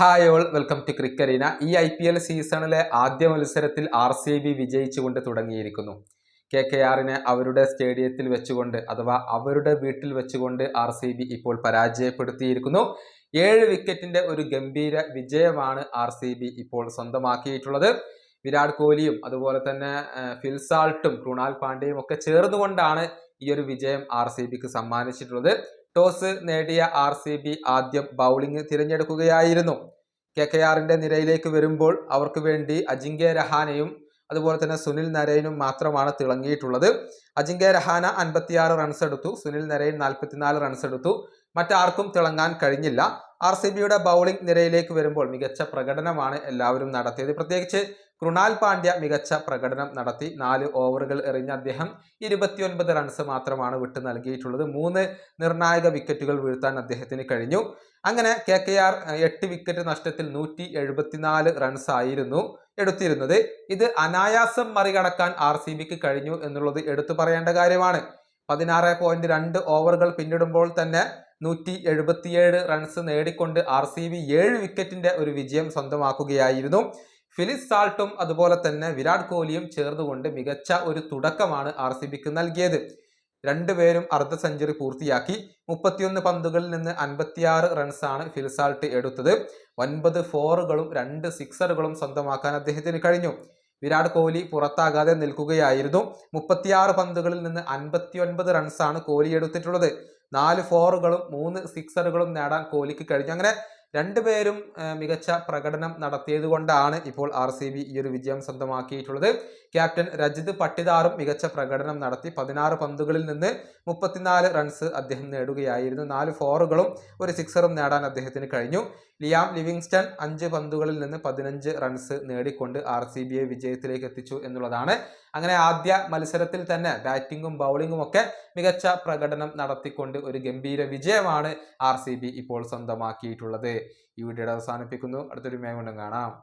Hi all welcome to ക്രിക്കറീന ഈ I P L സീസണിലെ ആദ്യ മത്സരത്തിൽ ആർ സി ബി വിജയിച്ചുകൊണ്ട് തുടങ്ങിയിരിക്കുന്നു. കെ കെ ആറിനെ അവരുടെ സ്റ്റേഡിയത്തിൽ വെച്ചുകൊണ്ട് അഥവാ അവരുടെ വീട്ടിൽ വെച്ചുകൊണ്ട് ആർ സി ബി ഇപ്പോൾ പരാജയപ്പെടുത്തിയിരിക്കുന്നു. ഏഴ് വിക്കറ്റിന്റെ ഒരു ഗംഭീര വിജയമാണ് ആർ സി ബി ഇപ്പോൾ സ്വന്തമാക്കിയിട്ടുള്ളത്. വിരാട് കോഹ്ലിയും അതുപോലെ തന്നെ ഫിൽസാൾട്ടും കൃണാൽ പാണ്ഡ്യയും ഒക്കെ ചേർന്നുകൊണ്ടാണ് ഈ ഒരു വിജയം ആർ സി ബിക്ക് സമ്മാനിച്ചിട്ടുള്ളത്. ടോസ് നേടിയ ആർ സി ബി ആദ്യം ബൗളിംഗ് തിരഞ്ഞെടുക്കുകയായിരുന്നു. കെ കെ ആറിന്റെ നിരയിലേക്ക് വരുമ്പോൾ അവർക്ക് വേണ്ടി അജിങ്ക്യ രഹാനയും അതുപോലെ തന്നെ സുനിൽ നരൈനും മാത്രമാണ് തിളങ്ങിയിട്ടുള്ളത്. അജിങ്ക്യ രഹാന അൻപത്തിയാറ് റൺസ് എടുത്തു സുനിൽ നരൈൻ നാൽപ്പത്തിനാല് റൺസ് എടുത്തു. മറ്റാർക്കും തിളങ്ങാൻ കഴിഞ്ഞില്ല. ആർ സി ബിയുടെ ബൗളിംഗ് നിരയിലേക്ക് വരുമ്പോൾ മികച്ച പ്രകടനമാണ് എല്ലാവരും നടത്തിയത്. പ്രത്യേകിച്ച് കൃണാൽ പാണ്ഡ്യ മികച്ച പ്രകടനം നടത്തി. നാല് ഓവറുകൾ എറിഞ്ഞ അദ്ദേഹം ഇരുപത്തിയൊൻപത് റൺസ് മാത്രമാണ് വിട്ടു നൽകിയിട്ടുള്ളത്. മൂന്ന് നിർണായക വിക്കറ്റുകൾ വീഴ്ത്താൻ അദ്ദേഹത്തിന് കഴിഞ്ഞു. അങ്ങനെ കെ കെ ആർ എട്ട് വിക്കറ്റ് നഷ്ടത്തിൽ നൂറ്റി എഴുപത്തിനാല് റൺസ് ആയിരുന്നു എടുത്തിരുന്നത്. ഇത് അനായാസം മറികടക്കാൻ ആർ സി ബിക്ക് കഴിഞ്ഞു എന്നുള്ളത് എടുത്തു പറയേണ്ട കാര്യമാണ്. പതിനാറ് പോയിന്റ് രണ്ട് ഓവറുകൾ പിന്നിടുമ്പോൾ തന്നെ നൂറ്റി എഴുപത്തിയേഴ് റൺസ് നേടിക്കൊണ്ട് ആർ സി ബി ഏഴ് വിക്കറ്റിന്റെ ഒരു വിജയം സ്വന്തമാക്കുകയായിരുന്നു. ഫിലിസ് സാൾട്ടും അതുപോലെ തന്നെ വിരാട് കോഹ്ലിയും ചേർന്നുകൊണ്ട് മികച്ച ഒരു തുടക്കമാണ് ആർ സി ബിക്ക് നൽകിയത് രണ്ടുപേരും അർദ്ധ സെഞ്ചുറി പൂർത്തിയാക്കി. മുപ്പത്തിയൊന്ന് പന്തുകളിൽ നിന്ന് അൻപത്തിയാറ് റൺസാണ് ഫിൽസാൾട്ട് എടുത്തത്. ഒൻപത് ഫോറുകളും രണ്ട് സിക്സറുകളും സ്വന്തമാക്കാൻ അദ്ദേഹത്തിന് കഴിഞ്ഞു. വിരാട് കോഹ്ലി പുറത്താകാതെ നിൽക്കുകയായിരുന്നു. മുപ്പത്തിയാറ് പന്തുകളിൽ നിന്ന് അൻപത്തി ഒൻപത് റൺസാണ് കോഹ്ലി എടുത്തിട്ടുള്ളത്. നാല് ഫോറുകളും മൂന്ന് സിക്സറുകളും നേടാൻ കോഹ്ലിക്ക് കഴിഞ്ഞു. അങ്ങനെ രണ്ടുപേരും മികച്ച പ്രകടനം നടത്തിയത് കൊണ്ടാണ് ഇപ്പോൾ ആർ സി ബി ഈ ഒരു വിജയം സ്വന്തമാക്കിയിട്ടുള്ളത്. ക്യാപ്റ്റൻ രജിത് പട്ടിദാറും മികച്ച പ്രകടനം നടത്തി പതിനാറ് പന്തുകളിൽ നിന്ന് മുപ്പത്തിനാല് റൺസ് അദ്ദേഹം നേടുകയായിരുന്നു. നാല് ഫോറുകളും ഒരു സിക്സറും നേടാൻ അദ്ദേഹത്തിന് കഴിഞ്ഞു. ലിയാം ലിവിങ്സ്റ്റൺ അഞ്ച് പന്തുകളിൽ നിന്ന് പതിനഞ്ച് റൺസ് നേടിക്കൊണ്ട് ആർ സി ബിയെ വിജയത്തിലേക്ക് എത്തിച്ചു എന്നുള്ളതാണ്. അങ്ങനെ ആദ്യ മത്സരത്തിൽ തന്നെ ബാറ്റിങ്ങും ബൗളിങ്ങും ഒക്കെ മികച്ച പ്രകടനം നടത്തിക്കൊണ്ട് ഒരു ഗംഭീര വിജയമാണ് ആർ ഇപ്പോൾ സ്വന്തമാക്കിയിട്ടുള്ളത്. ഈ വീഡിയോയുടെ അവസാനിപ്പിക്കുന്നു. അടുത്തൊരു മേഖല കാണാം.